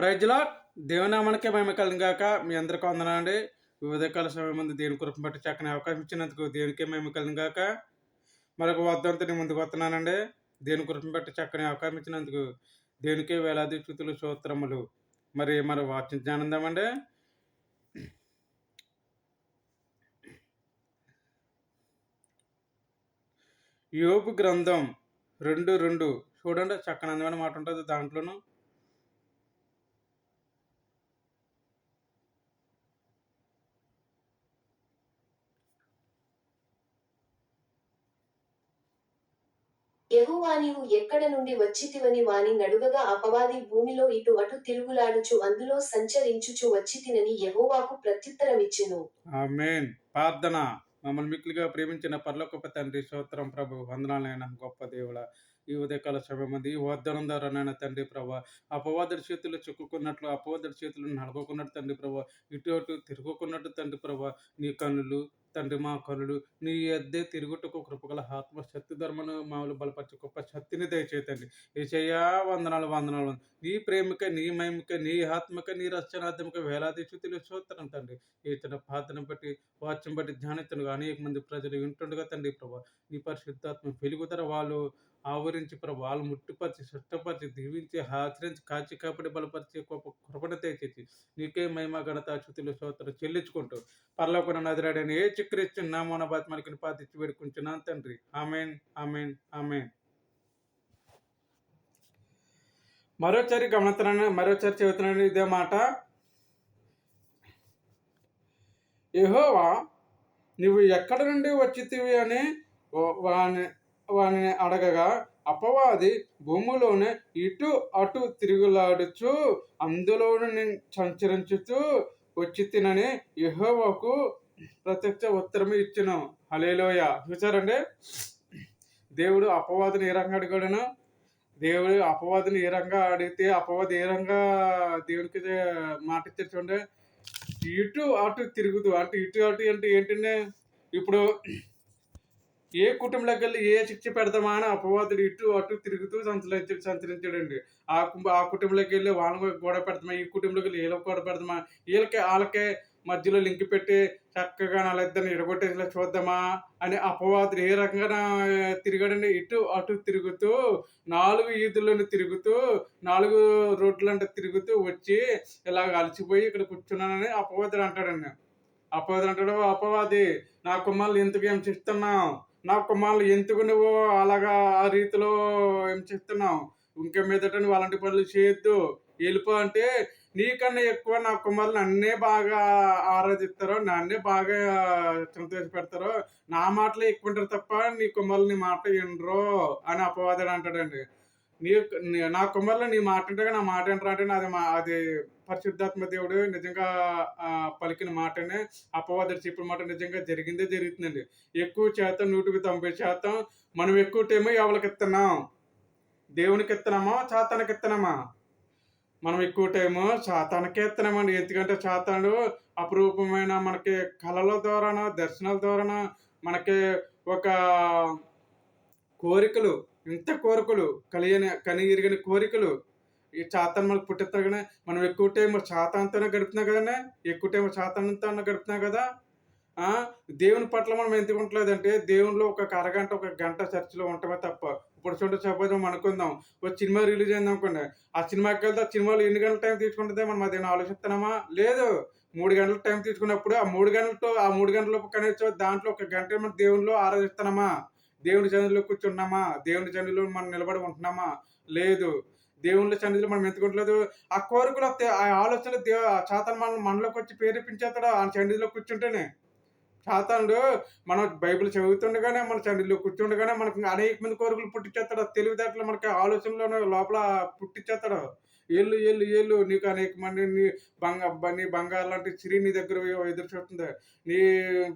ప్రైజ్లా దేవునామానికే మేము కలిగాక మీ అందరికీ వందనండి వివిధ కాల సమయం ముందు దేవుని కృపను బట్టి చక్కని అవకాశం ఇచ్చినందుకు దేవునికే మేము కలిగాక మరొక వద్దంతా నేను ముందుకు వస్తున్నానండి. దేవుని కృపను బట్టి చక్కని అవకాశం ఇచ్చినందుకు దేవునికే వేలాది చుతులు సూత్రములు మరి మరి వాచించి ఆనందమండి యోపు గ్రంథం రెండు రెండు. చూడండి చక్కని అందమైన మాట ఉంటుంది దాంట్లోనూ. యెహోవా నీవు ఎక్కడ నుండి వచ్చితివని వాని నడుగగా అపవాది భూమిలో ఇటు అటు తిరుగులాడుచు అందులో సంచరించుచు వచ్చితినని యెహోవాకు ప్రత్యుత్తరమిచ్చెను. ఆమేన్. ప్రార్థన. మమ్మల్ని మిక్కులుగా ప్రేమించిన పరలోకప తండ్రి స్తోత్రం ప్రభు వందనాలైన గొప్ప దేవుడ ఈ ఉదయకాల సమయం ఉంది ఈ వద్దనం ద్వారా నాయన తండ్రి ప్రభా అపవాదుడి చేతులు చిక్కుకున్నట్లు అపవాదుడి చేతులు నడవకున్నట్టు తండ్రి ప్రభా ఇటు అటు తిరుగుకున్నట్టు తండ్రి ప్రభా నీ కన్నులు తండ్రి మా కనులు నీ ఎద్దే తిరుగుటకు కృపగల ఆత్మ శక్తి ధర్మను మామూలు బలపరచు గొప్ప శక్తిని దయచేతండి ఏచయ్యా వందనాలు వందనాలు నీ ప్రేమిక నీ మహిమక నీ ఆత్మక నీ రచనాత్మక వేలాది స్థుతులు చూస్తాను తండ్రి. ఈ చిన్న పాత్రను బట్టి వాచ్యం బట్టి ధ్యానిస్తులుగా అనేక మంది ప్రజలు వింటుండగా తండ్రి ప్రభా నీ పరిశుద్ధాత్మ వెలుగుదర వాళ్ళు ఆవరించి ప్రభు వాళ్ళు ముట్టుపరిచి సుష్టపరిచి దీవించి ఆచరించి కాచి కాపాడి బలపరిచి గొప్ప కృపణ తెచ్చి నీకే మహిమ ఘనత చుతులు స్తోత్రం చెల్లించుకుంటూ పర్లోకున్న నదిరాడని ఏ చిక్కరిచ్చిన నామోన బాత్మలకి పాతిచ్చి వేడుకుంటున్నాను తండ్రి. Amen amen amen. మరోసారి గమనిస్తున్నాను మరోసారి చెబుతున్నాను ఇదే మాట. యహోవా నువ్వు ఎక్కడ నుండి వచ్చితివి అని వా- వాని వానిని అడగగా అపవాది భూమిలోనే ఇటు అటు తిరుగులాడుచు అందులోను నేను సంచరించుతూ వచ్చి తినని యహోవాకు ప్రత్యక్ష ఉత్తరం ఇచ్చును. హలేలోయ చూసారండి దేవుడు అపవాదిని ఏ రంగా అడిగాడును దేవుడు అపవాదిని ఏ రంగా అడిగితే అపవాది ఏ రంగా దేవునికి మాట ఇచ్చారు చూడండి. ఇటు అటు తిరుగుతూ అంటే ఇటు అటు అంటే ఏంటంటే ఇప్పుడు ఏ కుటుంబంలోకి వెళ్ళి ఏ శిక్ష పెడతామా అని అపవాదుడు ఇటు అటు తిరుగుతూ సంచరించి సంచరించాడండి. ఆ కు- ఆ కుటుంబంలోకి వెళ్ళి వాళ్ళని గొడవ పెడతామా ఈ కుటుంబంలోకి వెళ్ళి వీళ్ళకి గొడవ పెడతామా వీళ్ళకి వాళ్ళకే మధ్యలో లింక్ పెట్టి చక్కగా వాళ్ళిద్దరిని ఎడగొట్టేలా చూద్దామా అని అపవాదుడు ఏ రకంగా తిరిగాడండి. ఇటు అటు తిరుగుతూ నాలుగు ఈదుల్లోని తిరుగుతూ నాలుగు రోడ్లంట తిరుగుతూ వచ్చి ఇలాగ అలసిపోయి ఇక్కడ కూర్చున్నానని అపవాదుడు అంటాడండి. అపవాదుడు అంటాడు అపవాది నా కుమ్మల్ని ఇంతకేం ఏం చేస్తున్నావు నా కుమారులు ఎందుకు నువ్వు అలాగా ఆ రీతిలో ఏం చెప్తున్నావు? ఇంకా మీదట నువ్వు అలాంటి పనులు చేయొద్దు. వెళ్ళిపో అంటే నీకన్నా ఎక్కువ నా కుమారులు నన్నే బాగా ఆరాధిస్తారో నన్నే బాగా సంతోష పెడతారో నా మాటలే ఎక్కువ ఉంటారు తప్ప నీ కుమారులు నీ మాట వినరు అని అపవాదాడు అంటాడండి. నీ నా కుమారులు నీ మాట నా మాట వింటారు అంటే అది మా అది పరిశుద్ధాత్మ దేవుడు నిజంగా పలికిన మాటనే అపవాదుడు చెప్పిన మాట నిజంగా జరిగిందే జరుగుతుందండి. ఎక్కువ శాతం నూటికి తొంభై శాతం మనం ఎక్కువ టైం ఎవరికి ఇస్తున్నాం? దేవునికి ఇస్తున్నామా? చాతానికి ఇస్తున్నామా? మనం ఎక్కువ టైము చాతానికే ఇస్తున్నామండి. ఎందుకంటే చాతాడు అపురూపమైన మనకి కళల ద్వారానో దర్శనాల ద్వారానో మనకి ఒక కోరికలు ఇంత కోరికలు కలియని కనిగిరిగిన కోరికలు ఈ చాతాన్ని మనకు పుట్టిస్తారు కానీ మనం ఎక్కువ టైం చాతాంతోనే గడుపుతున్నాం కదనే? ఎక్కువ టైం చాతాంతో గడుపుతున్నాం కదా? దేవుని పట్ల మనం ఎందుకు ఉండలేదంటే దేవునిలో ఒక అరగంట ఒక గంట చర్చిలో ఉండటమే తప్ప. ఇప్పుడు చూడండి సపోజ్ మనం అనుకుందాం ఒక సినిమా రిలీజ్ అయింది అనుకోండి ఆ సినిమాకి వెళ్తే ఆ సినిమాలో ఎన్ని గంటల టైం తీసుకుంటుందే మనం అదేనా ఆలోచిస్తున్నామా? లేదు. మూడు గంటల టైం తీసుకున్నప్పుడు ఆ మూడు గంటలతో ఆ మూడు గంటల కనీసం దాంట్లో ఒక గంట మనం దేవునిలో ఆరాధిస్తున్నామా? దేవుని సన్నిధిలో కూర్చున్నామా? దేవుని సన్నిధిలో మనం నిలబడి ఉంటున్నామా? లేదు. దేవుని సన్నిధిలో మనం ఎత్తుకోవట్లేదు ఆ కోరికలు వస్తాయి ఆ ఆలోచనలు దేవ చాతను మన మనలోకి వచ్చి ప్రేరేపించేస్తాడు? ఆ సన్నిధిలో కూర్చుంటేనే. సాతానుడు మనం బైబిల్ చదువుతుండగానే మన చండిలో కూర్చుండగానే మనకు అనేక మంది కోరికలు పుట్టించేస్తాడు తెలివితేటలు మనకి ఆలోచనలోనే లోపల పుట్టించేస్తాడు ఏళ్ళు ఏళ్ళు ఏళ్ళు నీకు అనేక మంది నీ బంగ నీ బంగారు లాంటి స్త్రీ నీ దగ్గర ఎదురు చూస్తుంది. నీ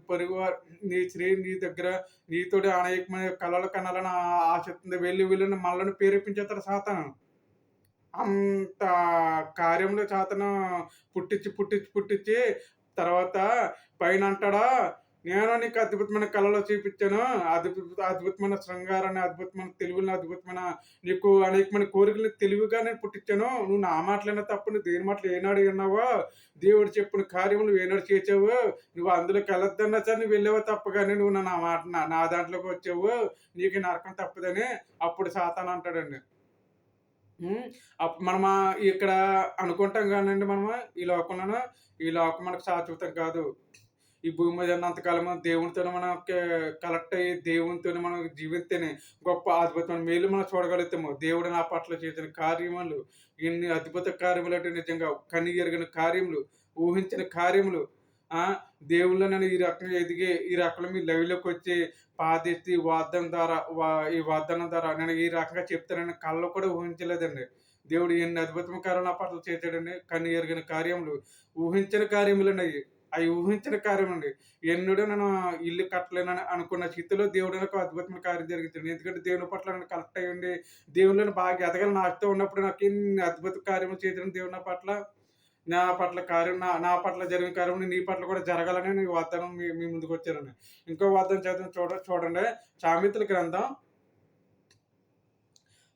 పొరుగు నీ స్త్రీ నీ దగ్గర నీతోటి అనేక మంది కళలు కనాలని ఆశిస్తుంది వెళ్ళి వెళ్ళిన మనల్ని ప్రేరేపించేస్తాడు సాతాను. అంత కార్యంలో చేతను పుట్టించి పుట్టించి పుట్టించి తర్వాత పైన అంటాడా నేను నీకు అద్భుతమైన కళలో చూపించాను. అద్భుత అద్భుతమైన శృంగారాన్ని అద్భుతమైన తెలుగుని అద్భుతమైన నీకు అనేకమైన కోరికలు తెలివిగా నేను పుట్టించాను. నువ్వు నా మాటలైనా తప్పు నువ్వు దేని మాటలు ఏనాడు విన్నావో దేవుడు చెప్పిన కార్యం నువ్వు ఏనాడు చేసావు నువ్వు అందులోకి వెళ్ళొద్దన్నా సరే నువ్వు వెళ్ళావో తప్ప కానీ నువ్వు నా మాట నా- దాంట్లోకి వచ్చావు. నీకు నరకం తప్పదని అప్పుడు సాతాను అంటాడండి. మనం అప్ ఇక్కడ అనుకుంటాం కానండి మనము ఈ లోకంలోనూ? ఈ లోకం మనకు శాశ్వతం కాదు. ఈ భూమి మీద ఉన్నంతకాలం దేవునితో మనం కలెక్ట్ అయ్యి దేవునితో మనం జీవిస్తేనే గొప్ప అద్భుతమైన మేలు మనం చూడగలుగుతాము. దేవుడు నా పట్ల చేసిన కార్యములు ఎన్ని అద్భుత కార్యములు అంటే నిజంగా కని ఎరిగిన కార్యములు ఊహించిన కార్యములు దేవుళ్ళు నేను ఈ రకంగా ఎదిగే ఈ రకంగా మీ లైవ్లోకి వచ్చి పాదిస్తే ఈ ద్వారా వా- ఈ వాగ్దానం ద్వారా నేను ఈ రకంగా చెప్తానని కళ్ళు కూడా ఊహించలేదండి. దేవుడు ఎన్ని అద్భుతమైన కార్యం నా పట్ల చేశాడండి. కన్ను ఎరిగిన కార్యములు ఊహించిన కార్యములు అవి అవి ఊహించిన కార్యం అండి ఎన్నడూ నేను ఇల్లు కట్టలేనని అనుకున్న స్థితిలో దేవుడు నాకు అద్భుతమైన కార్యం జరిగింది ఎందుకంటే దేవుని పట్ల నేను కలెక్ట్ అయ్యండి దేవుళ్ళని బాగా ఎదగలని ఆశతో ఉన్నప్పుడు నాకు ఎన్ని అద్భుత కార్యములు చేయడం దేవుని పట్ల నా పట్ల కార్యం నా నా పట్ల జరిగిన కార్యం నీ పట్ల కూడా జరగాలని నీ ఈ వాగ్దానం మీ మీ ముందుకు వచ్చారని ఇంకో వాగ్దానం చేద్దాం చూడ చూడండి. సామెతల గ్రంథం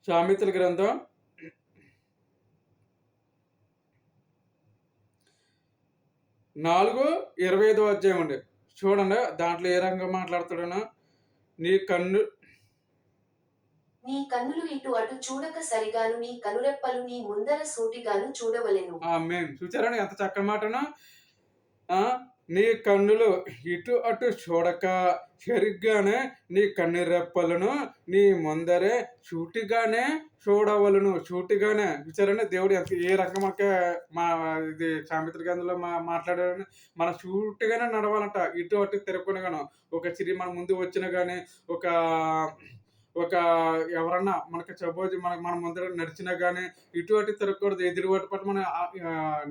సామెతల గ్రంథం నాలుగు ఇరవై ఐదో అధ్యాయం అండి. చూడండి దాంట్లో ఏ రకంగా మాట్లాడుతాడను నీ కన్ను నీ కన్నులు ఇటు అటు చూడక సరిగాను నీ కనురెప్పలు నీ ముందర సూటిగాను చూడవలెను. ఆ మేన్ ఎంత చక్కని మాటను? నీ కన్నులు ఇటు అటు చూడక సరిగ్గానే నీ కన్నురెప్పలను నీ ముందరే సూటిగానే చూడవలను. సూటిగానే. చూచారండి దేవుడు ఎంత ఏ రకంగా మా ఇది సామిత్ర గంధంలో మా మాట్లాడారని? మన సూటిగానే నడవాలంట ఇటు అటు తిరగకుండా ఒక చిరి మన ముందు వచ్చినా కానీ ఒక ఒక ఎవరన్నా మనకి సపోజ్ మన మన ముందర నడిచినా కానీ ఇటువంటి తిరగకూడదు ఎదురువాటి పట్ల మనం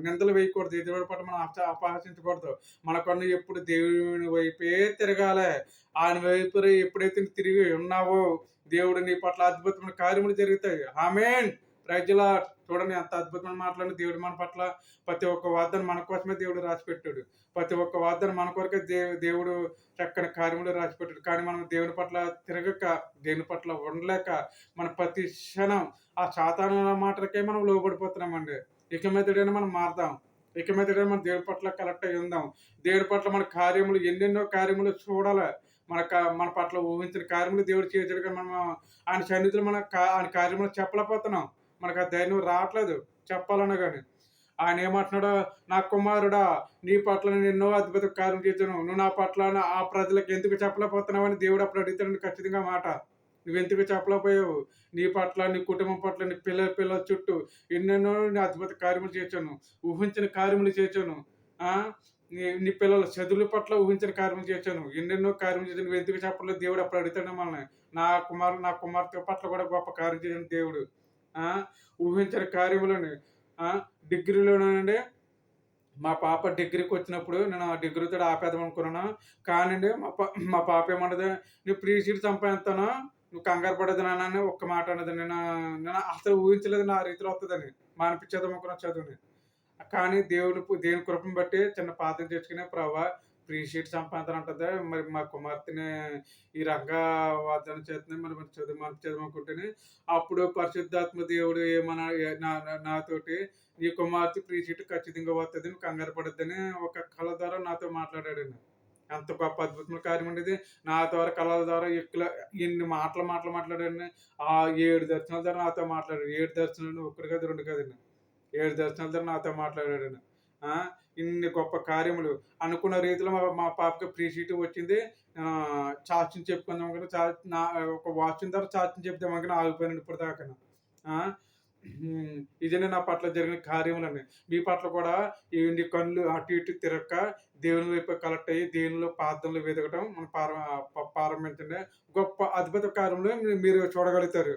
నిందలు వేయకూడదు ఎదురువాటి పట్ల మనం అప అపహసించకూడదు. మన ఎప్పుడు దేవుని వైపే తిరగాలి. ఆయన వైపు ఎప్పుడైతే తిరిగి ఉన్నావో దేవుడు నీ పట్ల అద్భుతమైన కార్యములు జరుగుతాయి. ఆమెన్. రాజ్యాల చూడండి ఎంత అద్భుతమైన మాటలను దేవుడు మన పట్ల ప్రతి ఒక్క వార్తను మన కోసమే దేవుడు రాసిపెట్టాడు. ప్రతి ఒక్క వార్తను మన కొరకే దేవు దేవుడు చక్కని కార్యములు రాసిపెట్టాడు. కానీ మనం దేవుని పట్ల తిరగక దేవుని పట్ల ఉండలేక మన ప్రతి క్షణం ఆ సాతాన మాటలకే మనం లోబడిపోతున్నామండి. ఇక మీదడైనా మనం మారుదాం ఇక మీదడైనా మనం దేవుని పట్ల కలెక్ట్ అయి ఉందాం. దేవుని పట్ల మన కార్యములు ఎన్నెన్నో కార్యములు చూడాలి. మన కా- మన పట్ల ఊహించిన కార్యములు దేవుడు చేసాడు మనం ఆయన సన్నిధులు మన కా- ఆయన కార్యములు చెప్పలేకపోతున్నాం. మనకు ఆ ధైర్యం రావట్లేదు. చెప్పాలన్నా కానీ. ఆయన ఏమంటున్నాడో నా కుమారుడా నీ పట్ల నేను ఎన్నో అద్భుత కార్యం చేశాను. నువ్వు నా పట్ల ఆ ప్రజలకు ఎందుకు చెప్పలేకపోతున్నావు అని దేవుడు అప్పుడు అడుగుతాడు ఖచ్చితంగా మాట. నువ్వెందుకు చెప్పలేకపోయావు? నీ పట్ల నీ కుటుంబం పట్ల నీ పిల్ల పిల్లల చుట్టూ ఎన్నెన్నో నీ అద్భుత కార్యములు చేశాను. ఊహించిన కార్యములు చేశాను. నీ నీ పిల్లల చదువుల పట్ల ఊహించిన కార్యములు చేశాను. ఎన్నెన్నో కార్యములు చేశాను. నువ్వు ఎందుకు చెప్పలేదు? దేవుడు అప్పుడు అడుగుతాడు మనల్ని. నా కుమారు నా కుమార్తె పట్ల కూడా గొప్ప కార్యం చేశాను దేవుడు. ఊహించిన కార్యములని డిగ్రీలోనండి మా పాప డిగ్రీకి వచ్చినప్పుడు నేను ఆ డిగ్రీతో ఆపేద్దాం అనుకున్నాను. కానండి మా పా మా పాప ఏమన్నది నువ్వు ప్రీ సీట్ సంపాదిస్తాను నువ్వు కంగారు పడదు నాన్న ఒక్క మాట అన్నది. నేను నేను అసలు ఊహించలేదు నా రీతిలో వస్తుందని మానిపించేద్దాం అనుకున్నాను చదువుని. కానీ దేవుని దేవుని కృపను బట్టి చిన్న పాత్ర తెచ్చుకునే ప్రభా ప్రీ షీట్ సంపాదన ఉంటుందా మరి మా కుమార్తెని ఈ రంగా వాదన చేస్తున్నాయి మరి మరి చదువు మనం చదువుకుంటేనే అప్పుడు పరిశుద్ధాత్మ దేవుడు ఏమన్నా నా నాతోటి నీ కుమార్తె ప్రీ షీట్ ఖచ్చితంగా వస్తుంది కంగారు పడుద్దని ఒక కళ ద్వారా నాతో మాట్లాడాడు ఎంత గొప్ప అద్భుతమైన కార్యం ఉండేది నా ద్వారా కళల ద్వారా ఎక్కువ ఎన్ని మాటలు మాటలు మాట్లాడాను ఆ ఏడు దర్శనాల ద్వారా నాతో మాట్లాడాడు. ఏడు దర్శనాలు ఒకటి కాదు రెండు కాదండి. ఏడు దర్శనాల ద్వారా నాతో మాట్లాడాడు ఇన్ని గొప్ప కార్యములు అనుకున్న రీతిలో మా మా పాపకి ఫ్రీ సీట్ వచ్చింది. చార్జింగ్ చెప్పుకుందాం కానీ చా నా ఒక వాచింగ్ ద్వారా చార్జింగ్ చెప్దాం కానీ ఆగిపోయాను ఇప్పుడు దాకా ఇదే నా పట్ల జరిగిన కార్యములని మీ పట్ల కూడా ఈ కళ్ళు అటు ఇటు తిరక్క దేవుని వైపు కలెక్ట్ అయ్యి దేవునిలో ప్రార్థనలు వెతకడం మన పార ప్రారంభించండి గొప్ప అద్భుత కార్యములు మీరు చూడగలుగుతారు.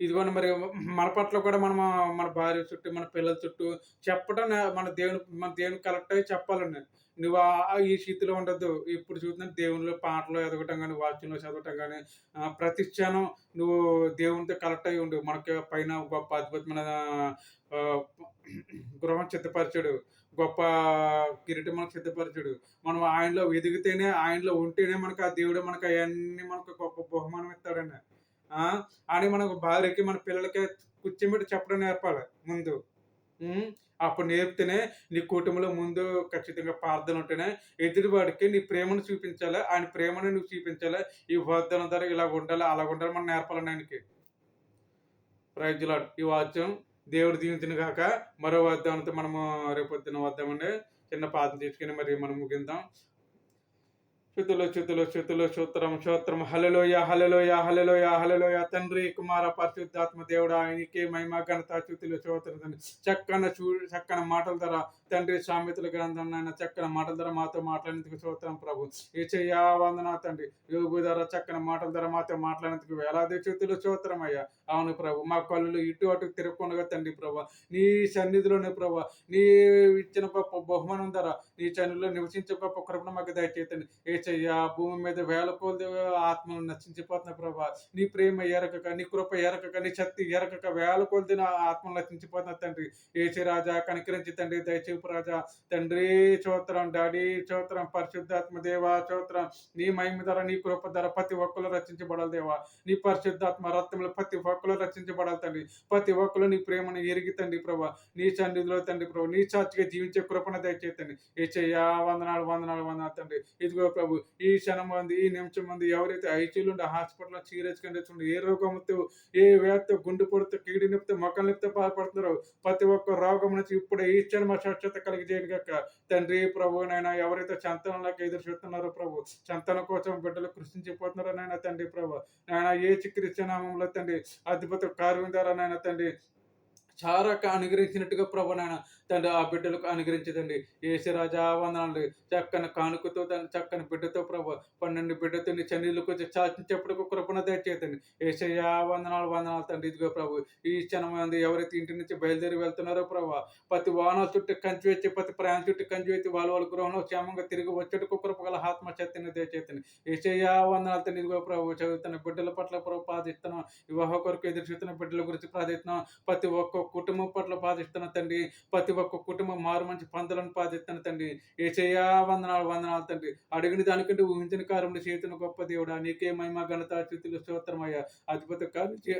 ఇదిగోండి మరి మన పట్ల కూడా మనం మన భార్య చుట్టూ మన పిల్లల చుట్టూ చెప్పడం మన దేవుని మన దేవుని కలెక్ట్ అయ్యి చెప్పాలండి. నువ్వు ఈ స్థితిలో ఉండద్దు. ఇప్పుడు చూస్తున్నా దేవునిలో పాటలు ఎదగటం కానీ వాక్యంలో చదవటం కానీ ఆ, ప్రతి క్షణం నువ్వు దేవునితో కలెక్ట్ అయి ఉండు. మనకి పైన గొప్ప అద్భుతమైన గృహం సిద్ధపరచడు. గొప్ప కిరీటం మనకు సిద్ధపరచాడు. మనం ఆయనలో ఎదిగితేనే ఆయనలో ఉంటేనే మనకు ఆ దేవుడు మనకు అవన్నీ మనకు గొప్ప బహుమానం ఇస్తాడండి. అని మనకు భార్యకి మన పిల్లలకి కూర్చోబెట్టి చెప్పడం నేర్పాలి ముందు. అప్పుడు నేర్పితేనే నీ కుటుంబంలో ముందు ఖచ్చితంగా ప్రార్థన ఉంటేనే ఎదుటివాడికి నీ ప్రేమను చూపించాలి? ఆయన ప్రేమను నువ్వు చూపించాలి? ఈ వాగ్దానం ద్వారా ఇలా ఉండాలి? అలా ఉండాలి మనం నేర్పాలండి ఆయనకి. ప్రైజ్లాడ్ ఈ వాద్యం దేవుడు దీవించిన కాక మరో వాద్యంతో మనము రేపొద్దున వద్దామండి చిన్న పాదం తీసుకుని మరి మనం ముగిద్దాం చుతులు చుతులు చుతులు సూత్రం సూత్రం హలలోయ హలలోయ హలలోయ హలలోయ తండ్రి కుమార పరిశుద్ధాత్మ దేవుడా ఆయనకే మహిమ ఘనత చుతులు సూత్రం చక్కన చూ చక్కన మాటల ద్వారా తండ్రి సామెతల గ్రంథం నాయన చక్కన మాటల ధర మాతో మాట్లాడేందుకు చూస్తాం ప్రభు. ఏచయ్యా వందనా తండ్రి. యోగు ధర చక్కని మాటల ధర మాతో మాట్లాడేందుకు వేలాది చేతులు సూత్రం అయ్యా. అవును ప్రభు మా కళ్ళు ఇటు అటు తిరగకుండా తండ్రి ప్రభు. నీ సన్నిధిలోనే ప్రభు నీ ఇచ్చిన గొప్ప బహుమానం ధర నీ చనుల్లో నివసించే గొప్ప కృపణ మాకు దయచేతండి ఏచయ్యా భూమి మీద వేల కొలది ఆత్మలు నశించిపోతున్నాయి ప్రభా. నీ ప్రేమ ఎరకక నీ కృప ఎరకక నీ శక్తి ఎరకక వేల కొలది నా ఆత్మలు నశించిపోతున్నా తండ్రి. ఏచి రాజా కనికరించి తండ్రి దయచేపు రాజా. తండ్రి చోత్రం డాడీ చోత్రం పరిశుద్ధాత్మ దేవా చోత్రం. నీ మహిమ ధర నీ కృప ధర ప్రతి ఒక్కరు రచించబడాలి దేవా. నీ పరిశుద్ధాత్మ రక్తంలో ప్రతి ఒక్కరు రచించబడాలి తండ్రి. ప్రతి ఒక్కరు నీ ప్రేమను ఎరిగి తండ్రి ప్రభా. నీ సన్నిధిలో తండ్రి ప్రభు. నీ సాక్షిగా జీవించే కృపణ దయచేతండి ఏచయ్యా వందనాలు వందనాలు వందనాలు తండ్రి. ఇదిగో ప్రభు ఈ క్షణం మంది ఈ నిమిషం మంది ఎవరైతే ఐసీలు ఉండే హాస్పిటల్లో సీరియస్ కండిషన్ ఏ రోగంతో ఏ వ్యాధితో గుండు పొడితో కీడి నొప్పితో మొక్కలు నొప్పితో బాధపడుతున్నారో ప్రతి ఒక్క రోగం నుంచి ఇప్పుడే ఈ క్షణం స్వచ్ఛత కలిగి గాక తండ్రి ప్రభు నాయన ఎవరైతే చంతనంలోకి ఎదురు చూస్తున్నారో ప్రభు సంతానం కోసం బిడ్డలు కృషించిపోతున్నారో నాయన తండ్రి ప్రభు? నాయన ఏ చిక్రిస్తనామంలో తండ్రి అద్భుత కార్యం ద్వారా నాయన తండ్రి చారక అనుగ్రహించినట్టుగా ప్రభు నాయన తండ్రి ఆ బిడ్డలకు అనుగ్రహించదండి. ఏసురాజా వందనాలు. చక్కని కానుకతో తన చక్కని బిడ్డతో ప్రభు పన్నెండు బిడ్డతో నీ చన్నీళ్ళకు వచ్చి చాచించేప్పుడు కృపణ దయచేతండి ఏసయ్యా వందనాలు వందనాలు తండ్రి. ఇదిగో ప్రభు ఈ క్షణం మంది ఎవరైతే ఇంటి నుంచి బయలుదేరి వెళ్తున్నారో ప్రభు ప్రతి వాహనాల చుట్టూ కంచి వచ్చి ప్రతి ప్రయాణ చుట్టూ కంచి వచ్చి వాళ్ళ వాళ్ళ గృహంలో క్షేమంగా తిరిగి వచ్చేటకు కృపగల ఆత్మ శక్తిని దయచేతండి ఏసయ్యా వందనాలు తండ్రి. ఇదిగో ప్రభు చదువుతున్న బిడ్డల పట్ల ప్రభు ప్రార్థిస్తున్నాం. వివాహ కొరకు ఎదురు చూస్తున్న బిడ్డల గురించి ప్రార్థిస్తున్నాం. ప్రతి ఒక్క కుటుంబం పట్ల బాధిస్తున్న తండ్రి. ప్రతి ఒక్క కుటుంబం మారు మంచి పందులను పాదిస్తాను తండ్రి. ఏచయ్యా వందనాలు వందనాలు తండ్రి. అడిగిన దానికంటే ఊహించిన కారంలో చేతున్న గొప్ప దేవుడా. నీకే మహిమ ఘనత స్థుతులు స్తోత్రమయ్యా అధిపత కార్య చే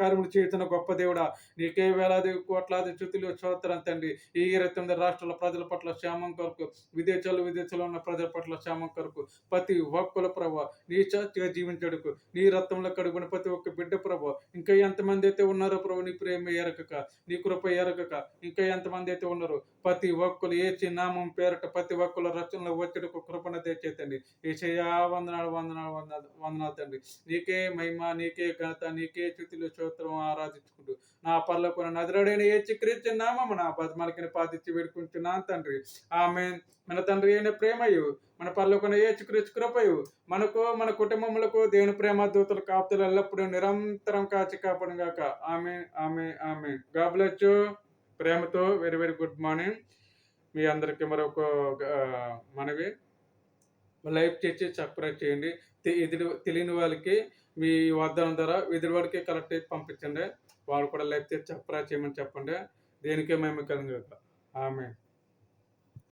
కార్యములు చేస్తున్న గొప్ప దేవుడా. నీకే వేలాది కోట్లాది స్థుతులు స్తోత్రం తండ్రి. ఈ ఇరవై తొమ్మిది రాష్ట్రాల ప్రజల పట్ల క్షేమం కొరకు విదేశాలు విదేశాల్లో ఉన్న ప్రజల పట్ల క్షేమం కొరకు ప్రతి ఒక్కల ప్రభావ నీ చాచిగా జీవించడుకు. నీ రక్తంలో కడుగున ప్రతి ఒక్క బిడ్డ ప్రభావ ఇంకా ఎంతమంది అయితే ఉన్నారో ప్రభు నీ ప్రేమ ఎరగక నీ కృప ఎరగక ఇంకా ఎంతమంది అయితే ఉన్నారు? ప్రతి ఒక్కరు ఏ చిన్నామం పేరట ప్రతి ఒక్కరు రచనలు వచ్చేటకు కృపణ తెచ్చేతండి. ఏషయా వందనాలు వందనాలు వందనాలు వందనాలు తండ్రి. నీకే మహిమ నీకే ఘనత నీకే చుతులు స్తోత్రం ఆరాధించుకుంటూ నా పర్లకు కొన్ని నదురడైన ఏ చిక్రించి నామము నా బతిమలకిని పాదించి వేడుకుంటున్నాను తండ్రి. ఆమె మన తండ్రి అయిన ప్రేమయు మన పర్లోకొన ఏ చిక్రించి కృపయు మనకు మన కుటుంబములకు దేవుని ప్రేమ దూతల కాపుతలు ఎల్లప్పుడూ నిరంతరం కాచి కాపాడు గాక. ఆమె ఆమె ఆమె గాబులొచ్చు ప్రేమతో వెరీ వెరీ గుడ్ మార్నింగ్ మీ అందరికీ మరొక ఒక మనవి. లైక్ చేసి సబ్స్క్రైబ్ చేయండి. ఎదురు తెలియని వాళ్ళకి మీ వాగ్దానం ద్వారా ఎదురు వాడికి కలెక్ట్ చేసి పంపించండి. వాళ్ళు కూడా లైక్ చేసి సబ్స్క్రైబ్ చేయమని చెప్పండి. దేనికే మేము కలిగి ఆమె